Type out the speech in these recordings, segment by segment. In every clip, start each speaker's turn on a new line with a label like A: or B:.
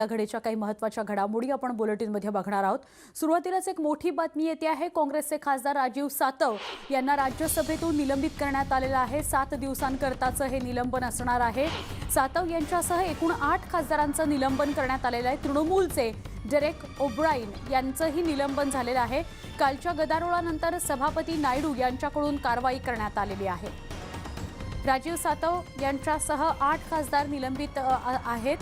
A: या घडीच्या काही महत्त्वाच्या घडामोडी आपण बुलेटिनमध्ये बघणार आहोत. सुरुवातीलाच एक मोठी बातमी येते आहे. काँग्रेसचे खासदार राजीव सातव यांना राज्यसभेतून निलंबित करण्यात आलेलं आहे. सात दिवसांकरताचं हे निलंबन असणार आहे. सातव यांच्यासह एकूण आठ खासदारांचं निलंबन करण्यात आलेलं आहे. तृणमूलचे डेरेक ओब्राईन यांचंही निलंबन झालेलं आहे. कालच्या गदारोळानंतर सभापती नायडू यांच्याकडून कारवाई करण्यात आलेली आहे. राजीव सातव यांच्यासह आठ खासदार निलंबित आहेत.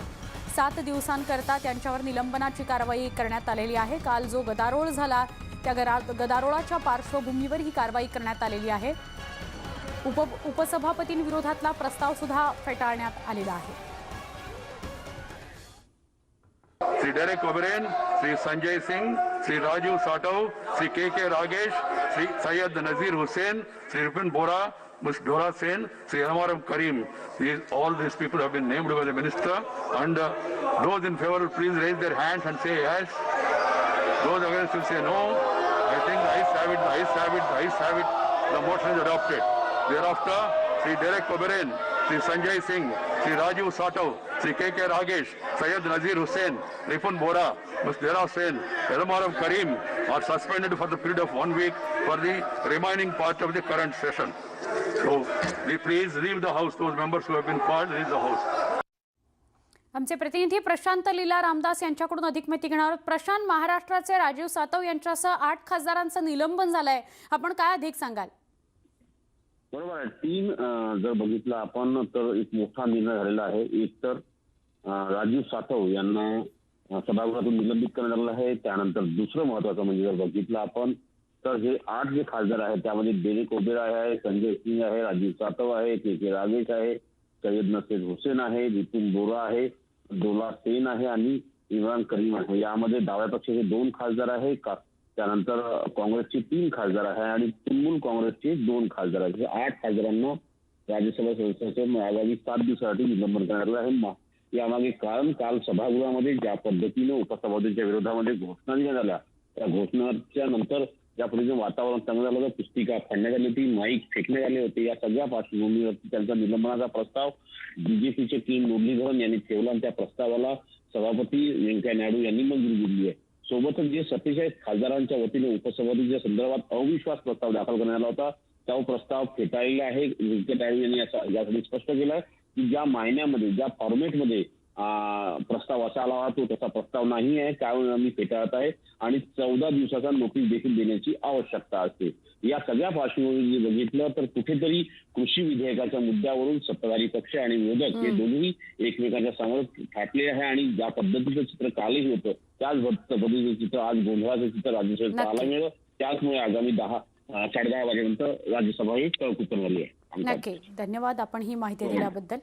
A: सात दिवसांकरता त्यांच्यावर निलंबनाची कारवाई करण्यात आलेली आहे. काल जो गदारोळ झाला त्या गरा गदारोळाच्या पार्श्वभूमीवर ही कारवाई करण्यात आलेली आहे. उप उपसभापतींविरोधातला प्रस्ताव सुद्धा फेटाळण्यात आलेला आहे.
B: Shri Derek O'Brien Shri Sanjay Singh Shri Rajeev Satav Shri K K Ragesh Shri Syed Nazir Hussain Shri Ripun Bora Ms. Dora Sen, Sri Hamaram Karim. These, all these people have been named by the minister. And uh, those in favor please raise their hands and say yes. Those against will say no. I think the have it, the have it, the have it. The motion is adopted. Thereafter, Sri Derek Oberyn, Sri Sanjay Singh, Shri Rajeev Satav Shri K K Ragesh Syed Nazir Hussain Ripun Bora Miss Dola Sen Elamaram Kareem are suspended for the period of one week for the remaining part of the current session so we please leave the house those members who have been called leave the house
A: आमचे प्रतिनिधी प्रशांत लीला रामदास यांच्याकडून अधिक माहिती घेणार आहोत. प्रशांत महाराष्ट्राचे राजीव सातव यांच्यासह आठ खासदारांचं निलंबन झालंय. आपण काय अधिक सांगाल?
C: बरोबर आहे. तीन जर बघितलं आपण तर एक मोठा निर्णय झालेला आहे. एक तर राजीव सातव यांना सभागृहातून निलंबित करण्यात आलं आहे. त्यानंतर दुसरं महत्वाचं म्हणजे जर बघितलं आपण तर हे आठ जे खासदार आहेत त्यामध्ये डेरेक ओबेरा आहे संजय सिंग आहे राजीव सातव आहे के के रागेश आहे सय्यद नसेद हुसेन आहे नितीन बोरा आहे डोला सेन आहे आणि इम्रान करीम आहे. यामध्ये डाव्या पक्षाचे दोन खासदार आहे का त्यानंतर काँग्रेसचे तीन खासदार आहे आणि तृणमूल काँग्रेसचे दोन खासदार आहेत. आठ खासदारांना राज्यसभा सदस्याचे आगामी सात दिवसासाठी निलंबन करण्यात आलं आहे. मा- यामागे कारण काल सभागृहामध्ये ज्या पद्धतीने उपसभापतींच्या विरोधामध्ये घोषणा दिल्या झाल्या त्या घोषणाच्या नंतर ज्या पद्धतीचं वातावरण चांगलं झालं होतं पुस्तिका फाडण्यात आली होती माईक फेकण्यात आले होते या सगळ्या पार्श्वभूमीवरती त्यांचा निलंबनाचा प्रस्ताव बीजेपीचे के मुरलीधरन यांनी ठेवला आणि त्या प्रस्तावाला सभापती व्यंकय्या नायडू यांनी मंजुरी दिली आहे. सोबतच जे सत्तेचाळीस खासदारांच्या वतीने उपसभापतीच्या संदर्भात अविश्वास प्रस्ताव दाखल करण्यात आला होता तो प्रस्ताव फेटाळलेला आहे. व्यंकय्या नायडू यांनी यासाठी स्पष्ट केलं की ज्या महिन्यामध्ये ज्या फॉर्मेटमध्ये प्रस्ताव असा आला होता तो तसा प्रस्ताव नाही आहे त्यावेळी आम्ही फेटाळत आहे. आणि चौदा दिवसाचा नोटीस देखील देण्याची आवश्यकता असते. या सगळ्या पार्श्वभूमीवर बघितलं तर कुठेतरी कृषी विधेयकाच्या मुद्द्यावरून सत्ताधारी पक्ष आणि विरोधक हे दोन्ही एकमेकांच्या समोर फाटले आहे आणि ज्या पद्धतीचं चित्र कालही होतं त्याच पद्धतीचं चित्र आज गोंधळाचं चित्र राज्यसभेत. पाहायला मिळालं. त्याचमुळे आगामी दहा अं, साडेदहा वाजेनंतर राज्यसभा ही तहकूब आली आहे
A: नक्की. धन्यवाद आपण ही माहिती दिल्याबद्दल.